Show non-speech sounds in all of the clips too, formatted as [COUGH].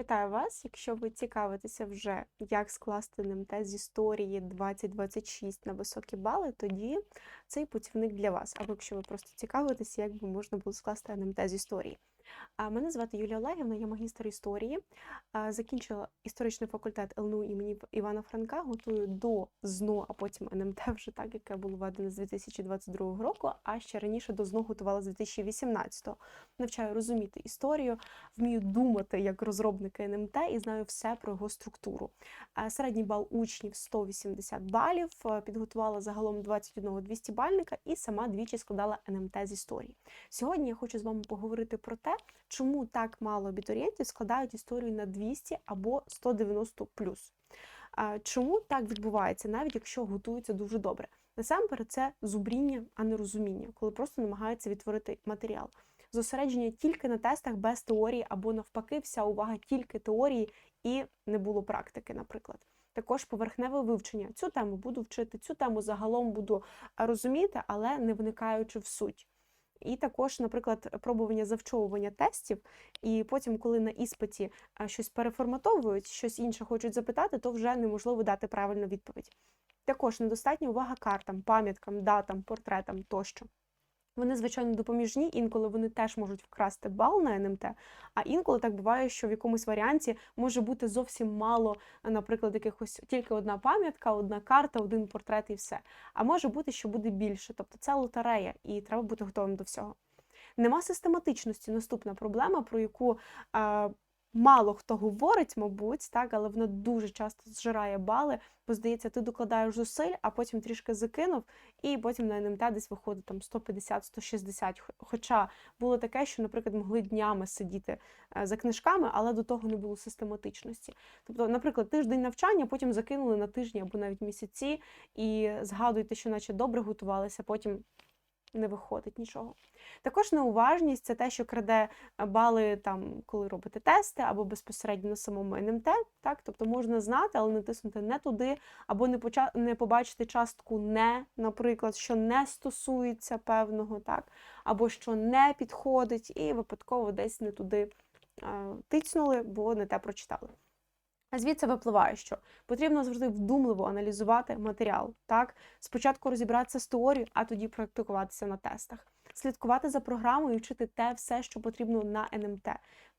Вітаю вас! Якщо ви цікавитеся вже, як скласти НМТ з історії 2026 на високі бали, тоді цей путівник для вас. Або якщо ви просто цікавитеся, як би можна було скласти НМТ з історії. Мене звати Юлія Олегівна, я магістр історії. Закінчила історичний факультет ЛНУ імені Івана Франка, готую до ЗНО, а потім НМТ [LAUGHS] вже так, яке було введене з 2022 року, а ще раніше до ЗНО готувала з 2018. Навчаю розуміти історію, вмію думати як розробники НМТ і знаю все про його структуру. Середній бал учнів 180 балів, підготувала загалом 21 200 бальника і сама двічі складала НМТ з історії. Сьогодні я хочу з вами поговорити про те, чому так мало абітурієнтів складають історію на 200 або 190 А Чому так відбувається, навіть якщо готуються дуже добре? Насамперед, це зубріння, а не розуміння, коли просто намагаються відтворити матеріал. Зосередження тільки на тестах без теорії, або навпаки, вся увага тільки теорії і не було практики, наприклад. Також поверхневе вивчення. Цю тему буду вчити, цю тему загалом буду розуміти, але не вникаючи в суть. І також, наприклад, пробування завчовування тестів, і потім, коли на іспиті щось переформатовують, щось інше хочуть запитати, то вже неможливо дати правильну відповідь. Також недостатня увага картам, пам'яткам, датам, портретам тощо. Вони, звичайно, допоміжні, інколи вони теж можуть вкрасти бал на НМТ, а інколи так буває, що в якомусь варіанті може бути зовсім мало, наприклад, якихось тільки одна пам'ятка, одна карта, один портрет і все. А може бути, що буде більше. Тобто це лотерея, і треба бути готовим до всього. Нема систематичності. Наступна проблема, про яку мало хто говорить, мабуть, так, але вона дуже часто зжирає бали, бо здається, ти докладаєш зусиль, а потім трішки закинув, і потім на НМТ десь виходить там 150-160. Хоча було таке, що, наприклад, могли днями сидіти е, за книжками, але до того не було систематичності. Тобто, наприклад, тиждень навчання, потім закинули на тижні або навіть місяці, і згадуєте, що наче добре готувалися, потім не виходить нічого. Також неуважність це те, що краде бали, там, коли робите тести, або безпосередньо на самому НМТ. Так? Тобто можна знати, але натиснути не туди, або не поча... не побачити частку не, наприклад, що не стосується певного, так? або що не підходить, і випадково десь не туди а, тицнули, бо не те прочитали. А звідси випливає, що потрібно завжди вдумливо аналізувати матеріал. Так, спочатку розібратися з теорією, а тоді практикуватися на тестах, слідкувати за програмою і вчити те все, що потрібно на НМТ,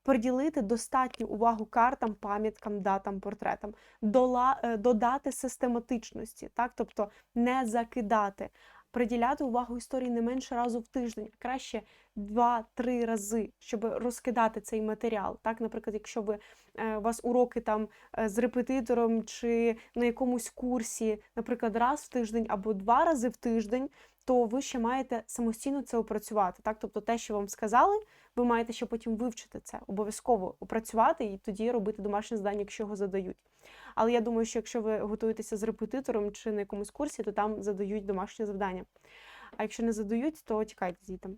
приділити достатню увагу картам, пам'яткам, датам, портретам, дола, е, додати систематичності, так, тобто не закидати. Приділяти увагу історії не менше разу в тиждень, а краще 2-3 рази, щоб розкидати цей матеріал. Так, Наприклад, якщо ви, е, у вас уроки там е, з репетитором чи на якомусь курсі, наприклад, раз в тиждень або два рази в тиждень, то ви ще маєте самостійно це опрацювати. Так? Тобто те, що вам сказали, ви маєте ще потім вивчити це, обов'язково опрацювати і тоді робити домашнє завдання, якщо його задають. Але я думаю, що якщо ви готуєтеся з репетитором чи на якомусь курсі, то там задають домашнє завдання. А якщо не задають, то тікайте звідти.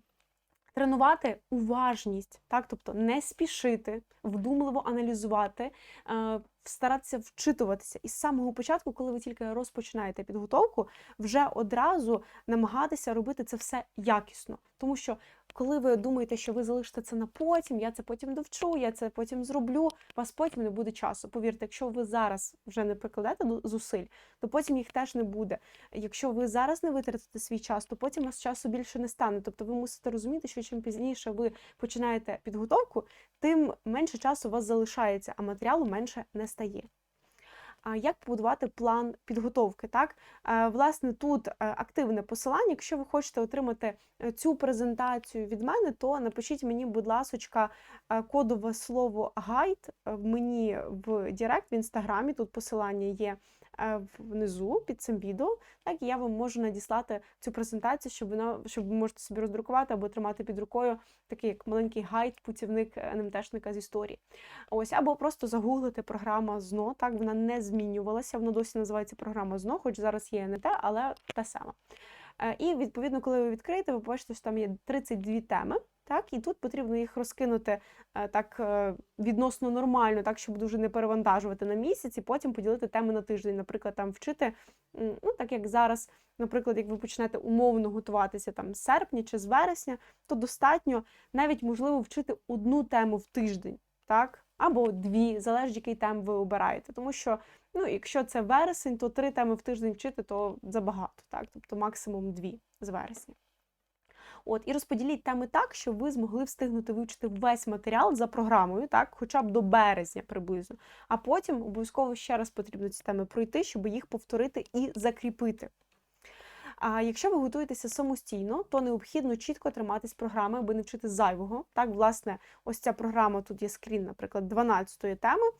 Тренувати уважність, так, тобто не спішити, вдумливо аналізувати, е, старатися вчитуватися. І з самого початку, коли ви тільки розпочинаєте підготовку, вже одразу намагатися робити це все якісно. Тому що коли ви думаєте, що ви залишите це на потім, я це потім довчу, я це потім зроблю, вас потім не буде часу. Повірте, якщо ви зараз вже не прикладете зусиль, то потім їх теж не буде. Якщо ви зараз не витратите свій час, то потім вас часу більше не стане. Тобто ви мусите розуміти, що чим пізніше ви починаєте підготовку, тим менше часу у вас залишається, а матеріалу менше не стає. Як побудувати план підготовки? Так, е, власне, тут е, активне посилання. Якщо ви хочете отримати е, цю презентацію від мене, то напишіть мені, будь ласка, кодове слово гайд мені в Директ в інстаграмі. Тут посилання є Е, внизу під цим відео, так і я вам можу надіслати цю презентацію, щоб вона щоб ви можете собі роздрукувати або тримати під рукою такий як маленький гайд, путівник НМТшника з історії. Ось, або просто загуглити програма ЗНО. Так, вона не змінювалася, вона досі називається програма ЗНО, хоч зараз є НМТ, але та сама. Е, і відповідно, коли ви відкриєте, ви побачите, що там є 32 теми. Так, І тут потрібно їх розкинути е, так е, відносно нормально, так, щоб дуже не перевантажувати на місяць, і потім поділити теми на тиждень. Наприклад, там вчити, ну так як зараз, наприклад, як ви почнете умовно готуватися там з серпня чи з вересня, то достатньо навіть можливо вчити одну тему в тиждень. так, або дві, залежить, який тем ви обираєте. Тому що, ну, якщо це вересень, то три теми в тиждень вчити то забагато, так? Тобто максимум дві з вересня. От, і розподіліть теми так, щоб ви змогли встигнути вивчити весь матеріал за програмою, так, хоча б до березня приблизно. А потім обов'язково ще раз потрібно ці теми пройти, щоб їх повторити і закріпити. А якщо ви готуєтеся самостійно, то необхідно чітко триматись програми, аби не вчити зайвого. Так, власне, ось ця програма, тут є скрін, наприклад, 12-ї теми.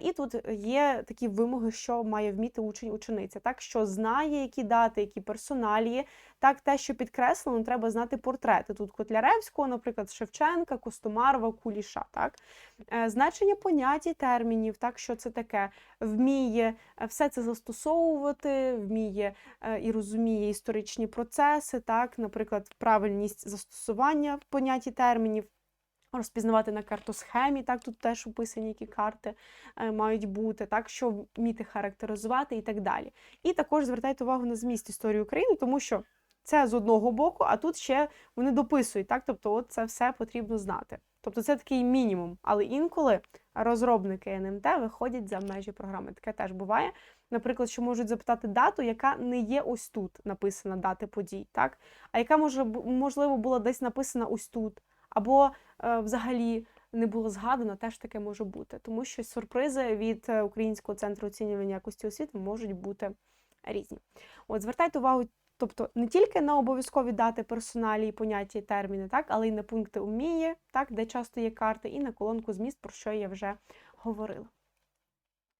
І тут є такі вимоги, що має вміти учень-учениця, так, що знає, які дати, які персоналії. Так, те, що підкреслено, треба знати портрети. Тут Котляревського, наприклад, Шевченка, Костомарова, Куліша. Так? Е, значення понять і термінів, так, що це таке, вміє е, все це застосовувати, вміє е, і розуміє історичні процеси, так, наприклад, правильність застосування понять і термінів. Розпізнавати на картосхемі, так, тут теж описані, які карти е, мають бути, так, що вміти характеризувати і так далі. І також звертайте увагу на зміст історії України, тому що це з одного боку, а тут ще вони дописують, так? Тобто, от це все потрібно знати. Тобто це такий мінімум. Але інколи розробники НМТ виходять за межі програми. Таке теж буває. Наприклад, що можуть запитати дату, яка не є ось тут написана дати подій, так? А яка може можливо була десь написана ось тут, або е, взагалі не було згадано, теж таке може бути. Тому що сюрпризи від е, Українського центру оцінювання якості освіти можуть бути різні. От звертайте увагу Тобто не тільки на обов'язкові дати персоналі і поняття і терміни, так, але й на пункти уміє, так, де часто є карти, і на колонку зміст, про що я вже говорила.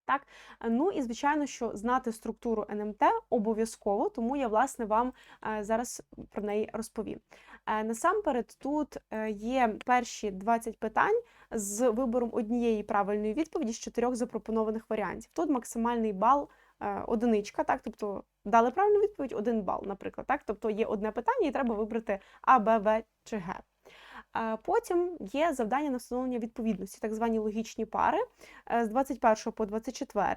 Так? Ну і, звичайно, що знати структуру НМТ обов'язково, тому я, власне, вам е, зараз про неї розповім. Е, насамперед, тут е, є перші 20 питань з вибором однієї правильної відповіді з чотирьох запропонованих варіантів. Тут максимальний бал одиничка, так, тобто дали правильну відповідь один бал, наприклад. Так? Тобто є одне питання, і треба вибрати А, Б, В чи Г. Потім є завдання на встановлення відповідності, так звані логічні пари е, з 21 по 24.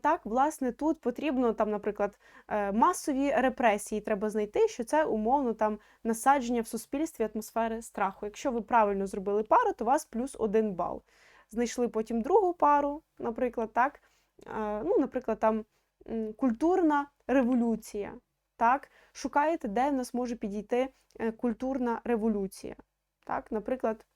Так, власне, тут потрібно, там, наприклад, е, масові репресії треба знайти, що це умовно там насадження в суспільстві атмосфери страху. Якщо ви правильно зробили пару, то у вас плюс один бал. Знайшли потім другу пару, наприклад, так. Ну, Наприклад, там культурна революція. Так? Шукаєте, де в нас може підійти е, культурна революція. Так? Наприклад,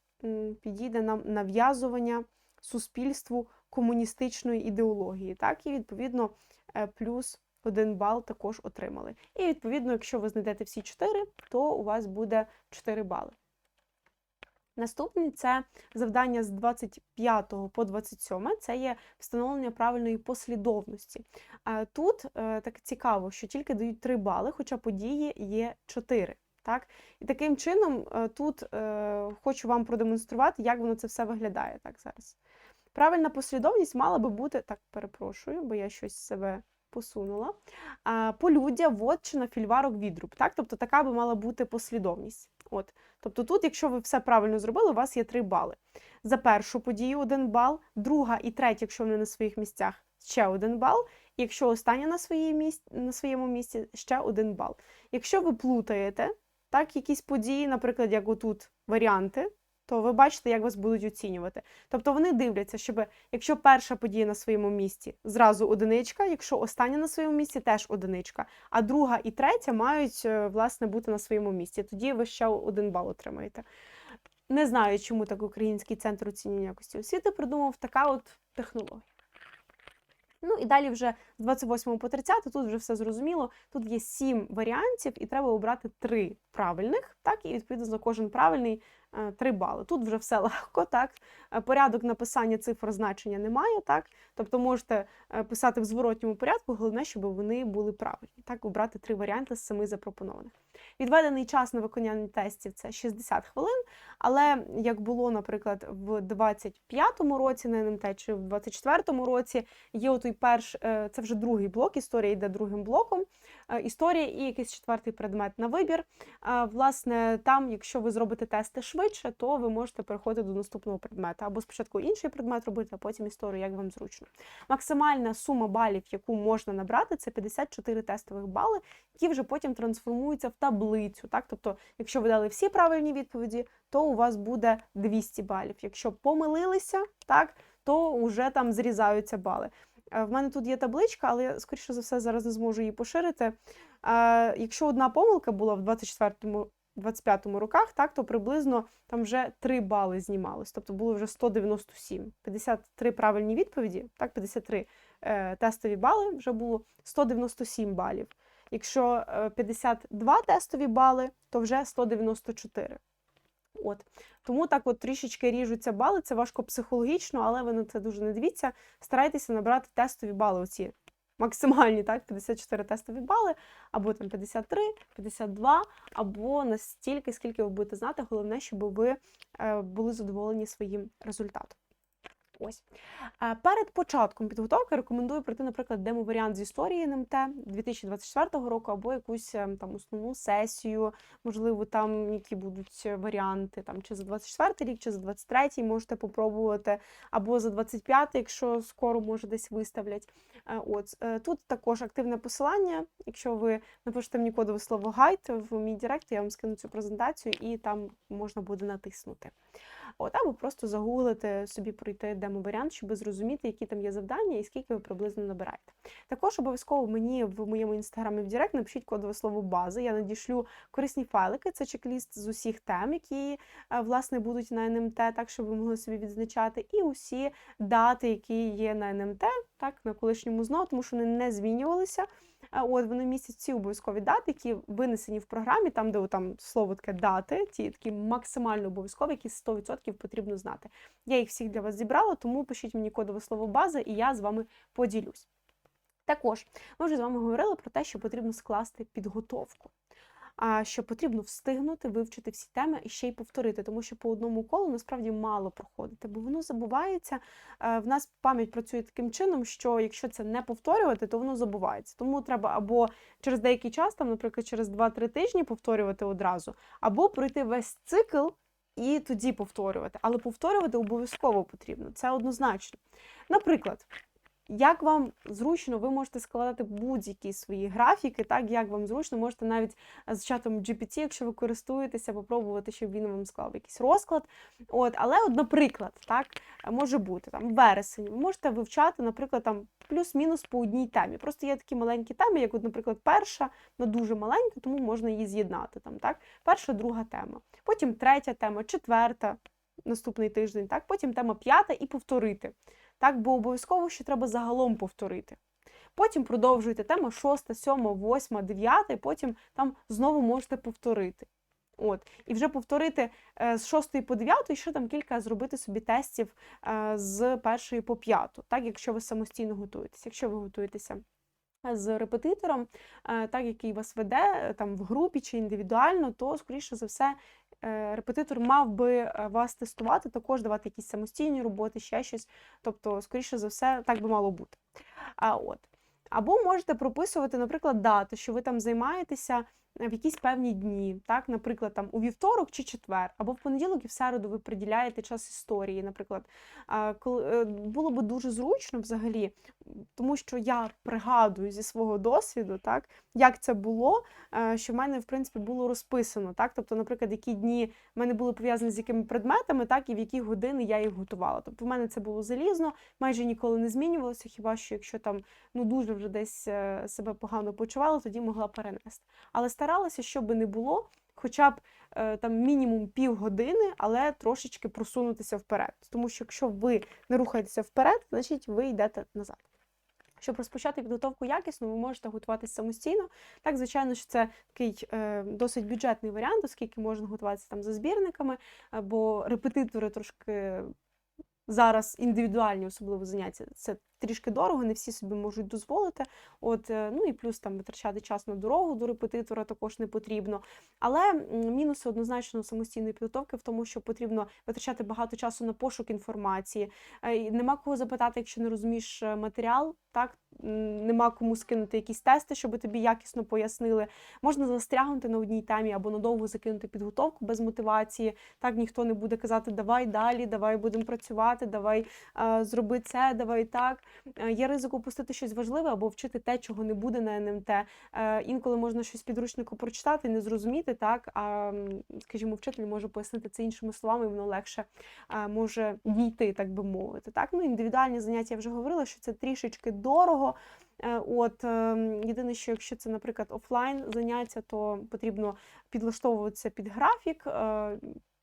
підійде нам нав'язування суспільству комуністичної ідеології. Так? І, відповідно, е, плюс один бал також отримали. І, відповідно, якщо ви знайдете всі чотири, то у вас буде 4 бали. Наступне це завдання з 25 по 27, це є встановлення правильної послідовності. Тут е, так цікаво, що тільки дають 3 бали, хоча події є 4. Так? І таким чином е, тут е, хочу вам продемонструвати, як воно це все виглядає так зараз. Правильна послідовність мала би бути, так, перепрошую, бо я щось себе посунула. Полюддя, вотчина, фільварок, відруб. Так? Тобто така би мала бути послідовність. От. Тобто тут, якщо ви все правильно зробили, у вас є 3 бали. За першу подію 1 бал, друга і третя, якщо вони на своїх місцях, ще 1 бал. І якщо остання на, своїй місць, на своєму місці, ще 1 бал. Якщо ви плутаєте так, якісь події, наприклад, як отут варіанти, то ви бачите, як вас будуть оцінювати. Тобто вони дивляться, щоб якщо перша подія на своєму місці, зразу одиничка, якщо остання на своєму місці, теж одиничка, а друга і третя мають е, власне бути на своєму місці. Тоді ви ще один бал отримаєте. Не знаю, чому так Український центр оцінювання якості освіти придумав така от технологія. Ну і далі вже з 28 по 30 тут вже все зрозуміло. Тут є сім варіантів, і треба обрати три правильних, так, і відповідно за кожен правильний 3 е, бали. Тут вже все [LAUGHS] легко, так. Е, порядок написання цифр значення немає, так. Тобто можете е, писати в зворотньому порядку, головне, щоб вони були правильні. Так, обрати три варіанти з семи запропонованих. Відведений час на виконання тестів це 60 хвилин, але як було, наприклад, в 25-му році на НМТ чи в 24-му році, є отой перш, це вже другий блок, історія йде другим блоком. Історія і якийсь четвертий предмет на вибір. Власне, там, якщо ви зробите тести швидше, то ви можете переходити до наступного предмету. Або спочатку інший предмет робити, а потім історію, як вам зручно. Максимальна сума балів, яку можна набрати, це 54 тестових бали, які вже потім трансформуються в таблицю. Так? Тобто, якщо ви дали всі правильні відповіді, то у вас буде 200 балів. Якщо помилилися, так, то вже там зрізаються бали. Е, В мене тут є табличка, але я, скоріше за все, зараз не зможу її поширити. Е, Якщо одна помилка була в 24-му 25-му роках, так, то приблизно там вже 3 бали знімалось, тобто було вже 197. 53 правильні відповіді, так, 53 е, тестові бали, вже було 197 балів. Якщо е, 52 тестові бали, то вже 194. От. Тому так от трішечки ріжуться бали, це важко психологічно, але ви на це дуже не дивіться. Старайтеся набрати тестові бали, оці максимальні, так, 54 тестові бали, або там 53, 52, або настільки, скільки ви будете знати. Головне, щоб ви е, були задоволені своїм результатом. Ось. Е, Перед початком підготовки рекомендую пройти, наприклад, демо-варіант з історії НМТ 2024 року, або якусь е, там основну сесію, можливо, там які будуть варіанти, там чи за 24 рік, чи за 23 можете попробувати, або за 25, якщо скоро може десь виставлять. Е, От е, тут також активне посилання. Якщо ви напишете мені кодове слово гайд в мій директ, я вам скину цю презентацію, і там можна буде натиснути. От, або просто загуглити собі пройти демо-варіант, щоб зрозуміти, які там є завдання і скільки ви приблизно набираєте. Також обов'язково мені в моєму інстаграмі в Директ напишіть кодове слово база. Я надішлю корисні файлики. Це чек-ліст з усіх тем, які е, власне будуть на НМТ, так щоб ви могли собі відзначати, і усі дати, які є на НМТ, так на колишньому ЗНО, тому що вони не змінювалися. От вони містять ці обов'язкові дати, які винесені в програмі, там, де там слово таке дати, ті такі максимально обов'язкові, які 100% потрібно знати. Я їх всіх для вас зібрала, тому пишіть мені кодове слово база, і я з вами поділюсь. Також ми вже з вами говорили про те, що потрібно скласти підготовку. А що потрібно встигнути вивчити всі теми і ще й повторити, тому що по одному колу насправді мало проходити, бо воно забувається. Е, В нас пам'ять працює таким чином, що якщо це не повторювати, то воно забувається. Тому треба або через деякий час, там, наприклад, через 2-3 тижні повторювати одразу, або пройти весь цикл і тоді повторювати. Але повторювати обов'язково потрібно, це однозначно. Наприклад. Як вам зручно, ви можете складати будь-які свої графіки, так як вам зручно, можете навіть з чатом GPT, якщо ви користуєтеся, попробувати, щоб він вам склав якийсь розклад. От, але, от, наприклад, так може бути там вересень. Ви можете вивчати, наприклад, там плюс-мінус по одній темі. Просто є такі маленькі теми, як, от, наприклад, перша, вона дуже маленька, тому можна її з'єднати. Там, так? Перша, друга тема, потім третя тема, четверта. Наступний тиждень, так, потім тема п'ята і повторити. Так, бо обов'язково ще треба загалом повторити. Потім продовжуєте тема 6, 7, 8, 9, і потім там знову можете повторити. От. І вже повторити е, з 6 по 9, і ще там кілька зробити собі тестів е, з 1 по 5, так, якщо ви самостійно готуєтеся. Якщо ви готуєтеся з репетитором, е, так, який вас веде е, там в групі чи індивідуально, то, скоріше за все, е, репетитор мав би е, вас тестувати, також давати якісь самостійні роботи, ще щось. Тобто, скоріше за все, так би мало бути. А, от. Або можете прописувати, наприклад, дату, що ви там займаєтеся в якісь певні дні, так, наприклад, там у вівторок чи четвер, або в понеділок і в середу ви приділяєте час історії, наприклад. Коли, е, Було би дуже зручно взагалі, тому що я пригадую зі свого досвіду, так, як це було, е, що в мене, в принципі, було розписано. Так? Тобто, наприклад, які дні в мене були пов'язані з якими предметами, так, і в які години я їх готувала. Тобто, в мене це було залізно, майже ніколи не змінювалося, хіба що якщо там ну, дуже вже десь е, себе погано почувала, тоді могла перенести. Але старалася, щоб не було. Хоча б е, там мінімум півгодини, але трошечки просунутися вперед. Тому що якщо ви не рухаєтеся вперед, значить ви йдете назад. Щоб розпочати підготовку якісно, ви можете готуватися самостійно. Так, звичайно, що це такий е, досить бюджетний варіант, оскільки можна готуватися там за збірниками, бо репетитори трошки зараз індивідуальні, особливо заняття, це трішки дорого, не всі собі можуть дозволити. От, е, ну і плюс там витрачати час на дорогу до репетитора також не потрібно. Але мінуси однозначно самостійної підготовки в тому, що потрібно витрачати багато часу на пошук інформації. Е, Нема кого запитати, якщо не розумієш е, матеріал, так нема кому скинути якісь тести, щоб тобі якісно пояснили. Можна застрягнути на одній темі або надовго закинути підготовку без мотивації. Так ніхто не буде казати, давай далі, давай будемо працювати, давай зроби це, давай так. Е, Є ризик упустити щось важливе або вчити те, чого не буде на НМТ. Е, Інколи можна щось підручнику прочитати, не зрозуміти, так а скажімо, вчитель може пояснити це іншими словами, і воно легше е, може дійти, так би мовити. Так, ну індивідуальні заняття я вже говорила, що це трішечки дорого. От єдине, що якщо це, наприклад, офлайн заняття, то потрібно підлаштовуватися під графік.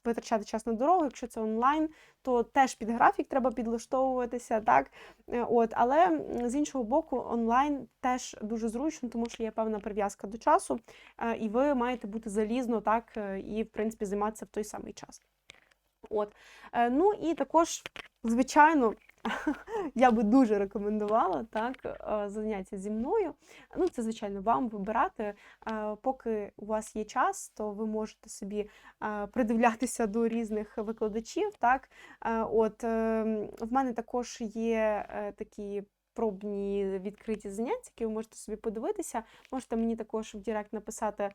Витрачати час на дорогу, якщо це онлайн, то теж під графік треба підлаштовуватися, так Е, от, але з іншого боку, онлайн теж дуже зручно, тому що є певна прив'язка до часу, е, і ви маєте бути залізно, так е, і в принципі займатися в той самий час. От. Ну і також, звичайно, [LAUGHS] я би дуже рекомендувала так, е, заняття зі мною. Ну, це, звичайно, вам вибирати. Е, Поки у вас є час, то ви можете собі е, придивлятися до різних викладачів. Так? От, е, в мене також є такі. Пробні відкриті заняття, які ви можете собі подивитися. Можете мені також в Директ написати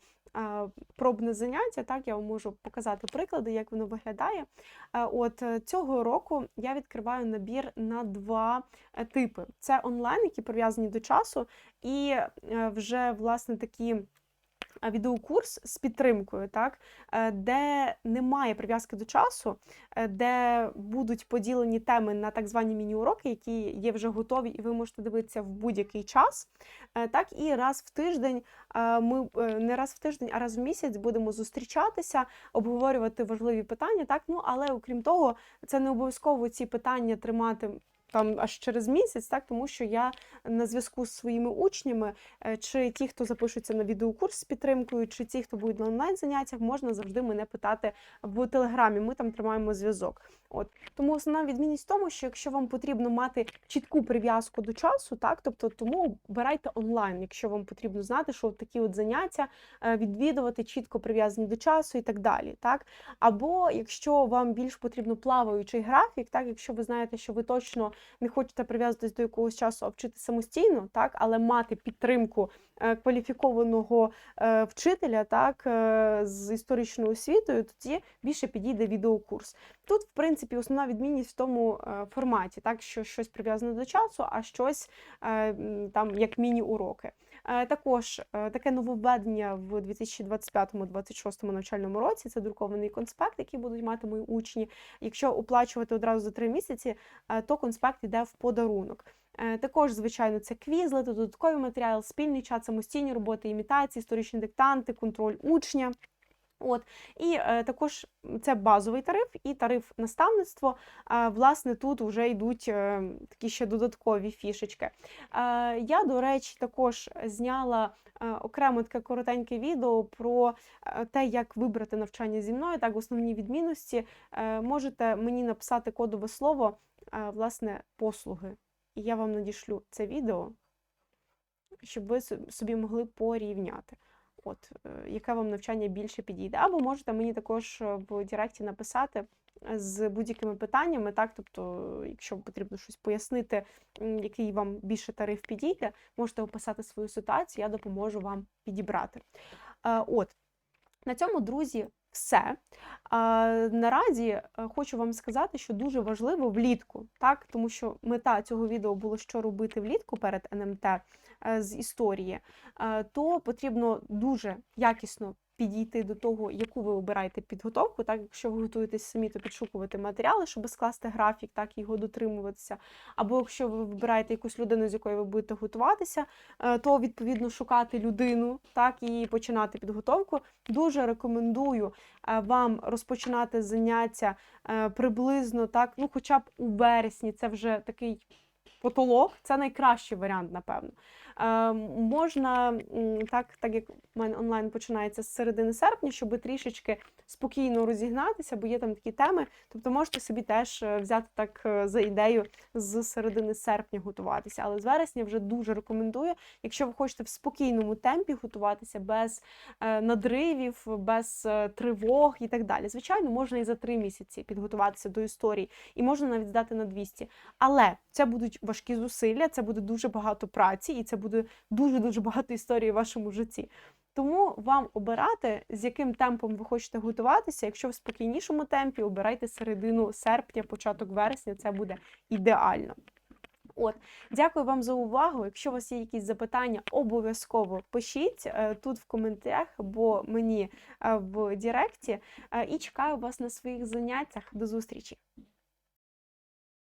пробне заняття. Так, я вам можу показати приклади, як воно виглядає. От е, цього року я відкриваю набір на два е, типи: це онлайн, які прив'язані до часу, і е, вже власне такі. Відеокурс з підтримкою, так, е, де немає прив'язки до часу, е, де будуть поділені теми на так звані міні-уроки, які є вже готові, і ви можете дивитися в будь-який час. Е, Так, і раз в тиждень ми не раз в тиждень, а раз в місяць будемо зустрічатися, обговорювати важливі питання. Так, ну але окрім того, це не обов'язково ці питання тримати. Там аж через місяць, так тому що я на зв'язку з своїми учнями, е, чи ті, хто запишуться на відеокурс з підтримкою, чи ті, хто будуть на онлайн заняттях, можна завжди мене питати в телеграмі. Ми там тримаємо зв'язок. От тому основна відмінність в тому, що якщо вам потрібно мати чітку прив'язку до часу, так тобто тому обирайте онлайн, якщо вам потрібно знати, що такі от заняття е, відвідувати чітко прив'язані до часу і так далі. Так або якщо вам більш потрібно плаваючий графік, так якщо ви знаєте, що ви точно не хочете прив'язуватись до якогось часу, а вчити самостійно, так але мати підтримку е, кваліфікованого е, вчителя, так е, з історичною освітою, тоді більше підійде відеокурс. Тут, в принципі, основна відмінність в тому форматі, так що щось прив'язане до часу, а щось там як міні-уроки. Е, Також е, таке нововведення в 2025-2026 навчальному році це друкований конспект, який будуть мати мої учні. Якщо оплачувати одразу за три місяці, е, то конспект йде в подарунок. Також, звичайно, це квізли, додатковий матеріал, спільний чат, самостійні роботи, імітації, історичні диктанти, контроль учня. От і е, також це базовий тариф і тариф наставництво. Е, власне, тут вже йдуть е, такі ще додаткові фішечки. Е, я, до речі, також зняла е, окремо таке коротеньке відео про е, те, як вибрати навчання зі мною, так основні відмінності. Е, можете мені написати кодове слово, е, власне, послуги. І я вам надішлю це відео, щоб ви собі могли порівняти. От, е, яке вам навчання більше підійде. Або можете мені також е, в Директі написати е, з будь-якими питаннями, так, тобто, якщо потрібно щось пояснити, який вам більше тариф підійде, можете описати свою ситуацію, я допоможу вам підібрати. От, на цьому, друзі, все. Наразі хочу вам сказати, що дуже важливо влітку, так? тому що мета цього відео було, що робити влітку перед НМТ з історії, е, то потрібно дуже якісно підійти до того, яку ви обираєте підготовку. Так, якщо ви готуєтесь самі, то підшукувати матеріали, щоб скласти графік, так його дотримуватися. Або якщо ви вибираєте якусь людину, з якою ви будете готуватися, е, то відповідно шукати людину, так і починати підготовку. Дуже рекомендую е, вам розпочинати заняття е, приблизно так, ну хоча б у вересні. Це вже такий потолок, це найкращий варіант, напевно. Е, можна так, так як в мене онлайн починається з середини серпня, щоб трішечки спокійно розігнатися, бо є там такі теми. Тобто можете собі теж е, взяти так е, за ідею з середини серпня готуватися. Але з вересня вже дуже рекомендую, якщо ви хочете в спокійному темпі готуватися без надривів, без тривог і так далі. Звичайно, можна і за три місяці підготуватися до історії, і можна навіть здати на 200. Але це будуть важкі зусилля, це буде дуже багато праці, і це буде дуже дуже багато історій в вашому житті. Тому вам обирати, з яким темпом ви хочете готуватися. Якщо в спокійнішому темпі, обирайте середину серпня, початок вересня, це буде ідеально. От, дякую вам за увагу. Якщо у вас є якісь запитання, обов'язково пишіть е, тут в коментарях або мені е, в Діректі. Е, І чекаю вас на своїх заняттях. До зустрічі!